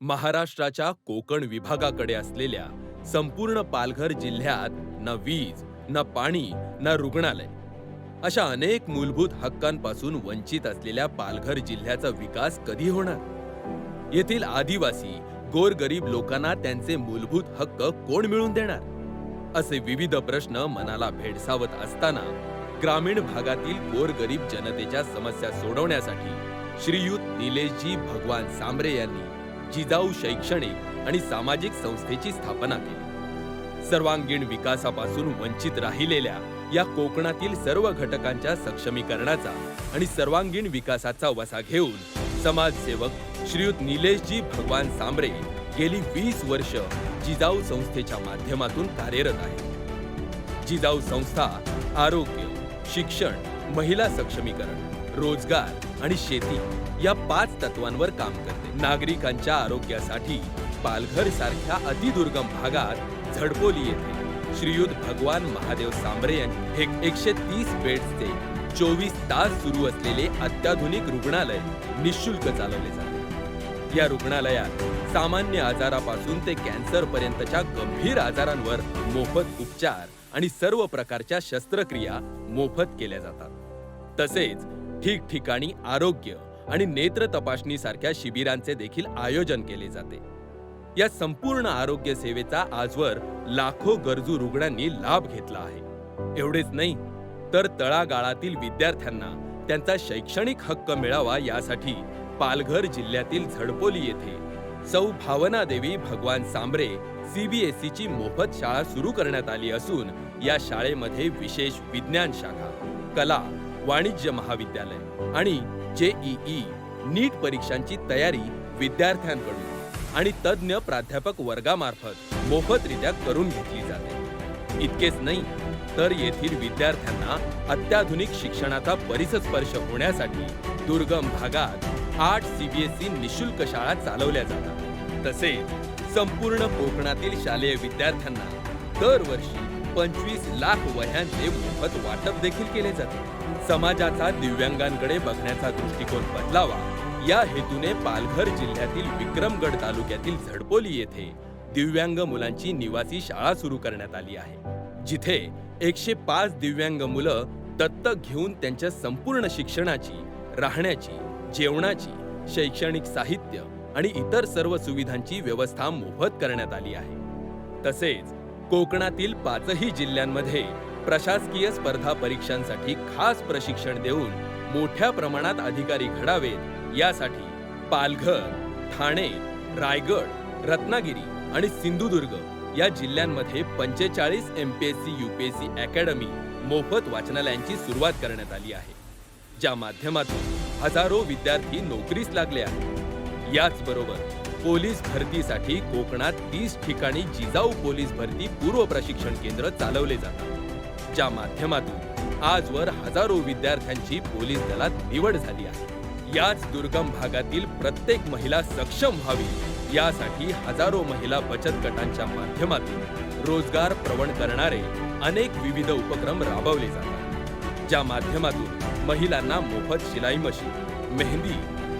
महाराष्ट्राच्या कोकण विभागाकडे असलेल्या संपूर्ण पालघर जिल्ह्यात न वीज न पाणी न रुग्णालय अशा अनेक मूलभूत हक्कांपासून वंचित असलेल्या पालघर जिल्ह्याचा विकास कधी होणार? येथील आदिवासी गोरगरीब लोकांना त्यांचे मूलभूत हक्क कोण मिळवून देणार? असे विविध प्रश्न मनाला भेडसावत असताना ग्रामीण भागातील गोरगरीब जनतेच्या समस्या सोडवण्यासाठी श्रीयुत निलेशजी भगवान सांबरे यांनी जिजाऊ शैक्षणिक आणि सामाजिक संस्थेची स्थापना केली. सर्वांगीण विकासापासून वंचित राहिलेल्या या कोकणातील सर्व घटकांच्या सक्षमीकरणाचा आणि सर्वांगीण विकासाचा वसा घेऊन समाजसेवक श्रीयुत निलेशजी भगवान सांबरे गेली वीस वर्ष जिजाऊ संस्थेच्या माध्यमातून कार्यरत आहे जिजाऊ संस्था आरोग्य शिक्षण महिला सक्षमीकरण रोजगार आणि शेती या पाच तत्वांवर काम करते. नागरिकांच्या आरोग्यासाठी पालघर सारख्या अतिदुर्गम भागात झडपोली येथे श्रीयुत भगवान महादेव सांबरे यांनी हे एकशे तीस बेड्सचे चोवीस तास सुरू असलेले अत्याधुनिक रुग्णालय निशुल्क चालवले जाते. या रुग्णालयात सामान्य आजारापासून ते कॅन्सर पर्यंतच्या गंभीर आजारांवर मोफत उपचार आणि सर्व प्रकारच्या शस्त्रक्रिया मोफत केल्या जातात. तसेच ठिकठिकाणी आरोग्य आणि नेत्र तपासणीसारख्या शिबिरांचे देखील आयोजन केले जाते. या संपूर्ण आरोग्य सेवेचा आजवर लाखो गरजू रुग्णांनी लाभ घेतला आहे. एवढेच नाही तर तळागाळातील विद्यार्थ्यांना त्यांचा शैक्षणिक हक्क मिळावा यासाठी पालघर जिल्ह्यातील झडपोली येथे सौ भावना देवी भगवान सांबरे सीबीएसई ची मोफत शाळा सुरू करण्यात आली असून या शाळेमध्ये विशेष विज्ञान शाखा कला वाणिज्य महाविद्यालय आणि जेईई नीट परीक्षांची तयारी विद्यार्थ्यांकडून आणि तज्ज्ञ प्राध्यापक वर्गामार्फत मोफतरित्या करून घेतली जाते. इतकेच नाही तर येथील विद्यार्थ्यांना अत्याधुनिक शिक्षणाचा परिसस्पर्श होण्यासाठी दुर्गम भागात आठ सीबीएसई निशुल्क शाळा चालवल्या जातात. तसेच संपूर्ण कोकणातील शालेय विद्यार्थ्यांना दरवर्षी पंचवीस लाख वह्यांचे मोफत वाटप देखील केले जाते. समाजाचा दिव्यांगांकडे बघण्याचा दृष्टिकोन बदलावा या हेतूने पालघर जिल्ह्यातील विक्रमगड तालुक्यातील झडपोली येथे दिव्यांग मुलांची निवासी शाळा सुरू करण्यात आली आहे. जिथे एकशे पाच दिव्यांग मुलं दत्तक घेऊन त्यांच्या संपूर्ण शिक्षणाची राहण्याची जेवणाची शैक्षणिक साहित्य आणि इतर सर्व सुविधांची व्यवस्था मोफत करण्यात आली आहे. तसेच कोकणातील पाचही जिल्ह्यांमध्ये प्रशासकीय स्पर्धा परीक्षांसाठी खास प्रशिक्षण देऊन मोठ्या प्रमाणात अधिकारी घडावेत. यासाठी पालघर ठाणे रायगड रत्नागिरी आणि सिंधुदुर्ग या जिल्ह्यांमध्ये पंचेचाळीस M P S C U P S C academy मोफत वाचनालयांची सुरुवात करण्यात आली आहे ज्या माध्यमातून हजारो विद्यार्थी नोकरीस लागले आहेत. याचबरोबर पोलीस भरतीसाठी कोकणात तीस ठिकाणी जिजाऊ पोलीस भरती पूर्व प्रशिक्षण केंद्र चालवले जातात ज्या माध्यमातून आजवर हजारो विद्यार्थ्यांची पोलीस दलात निवड झाली आहे. याच दुर्गम भागातील प्रत्येक महिला सक्षम व्हावी यासाठी हजारो महिला बचत गटांच्या माध्यमातून रोजगार प्रवण करणारे अनेक विविध उपक्रम राबवले जातात ज्या माध्यमातून महिलांना मोफत शिलाई machine mehndi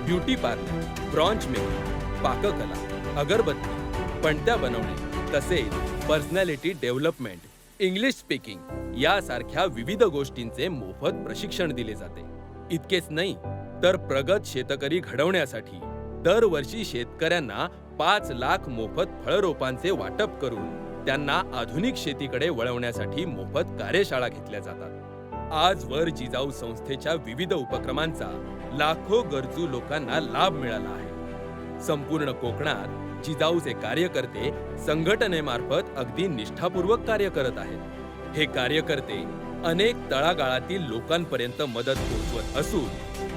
beauty parlour brooch making पाककला अगरबत्ती पणत्या बनवणे तसेच पर्सनॅलिटी डेव्हलपमेंट इंग्लिश स्पीकिंग यासारख्या विविध गोष्टींचे मोफत प्रशिक्षण दिले जाते. इतकेच नाही तर प्रगत शेतकरी घडवण्यासाठी दरवर्षी शेतकऱ्यांना पाच लाख मोफत फळरोपांचे वाटप करून त्यांना आधुनिक शेतीकडे वळवण्यासाठी मोफत कार्यशाळा घेतल्या जातात. आजवर जिजाऊ संस्थेच्या विविध उपक्रमांचा लाखो गरजू लोकांना लाभ मिळाला आहे. संपूर्ण कोकणात जिजाऊचे कार्यकर्ते संघटनेमार्फत अगदी निष्ठापूर्वक कार्य करत आहेत. हे कार्यकर्ते अनेक तळागाळातील लोकांपर्यंत मदत पोहोचवत असून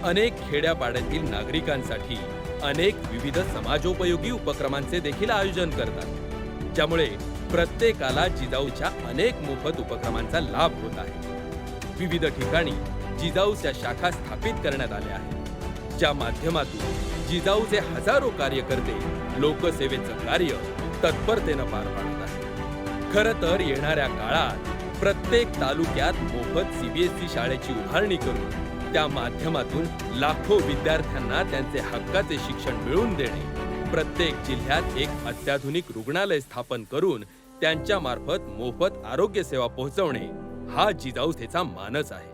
अनेक खेड्यापाड्यातील नागरिकांसाठी अनेक विविध समाजोपयोगी उपक्रमांचे देखील आयोजन करतात. ज्यामुळे प्रत्येकाला जिजाऊच्या अनेक मोफत उपक्रमांचा लाभ होत आहे. विविध ठिकाणी जिजाऊच्या शाखा स्थापित करण्यात आल्या आहेत. ज्या माध्यमातून जिजाऊचे हजारो कार्यकर्ते लोकसेवेचं कार्य तत्परतेनं पार पाडत आहेत. तर येणाऱ्या काळात प्रत्येक तालुक्यात मोफत सीबीएसई शाळेची उभारणी करून त्या माध्यमातून लाखो विद्यार्थ्यांना त्यांचे हक्काचे शिक्षण मिळवून देणे प्रत्येक जिल्ह्यात एक अत्याधुनिक रुग्णालय स्थापन करून त्यांच्या मार्फत मोफत आरोग्य सेवा पोहोचवणे हा जिजाऊसेचा मानस आहे.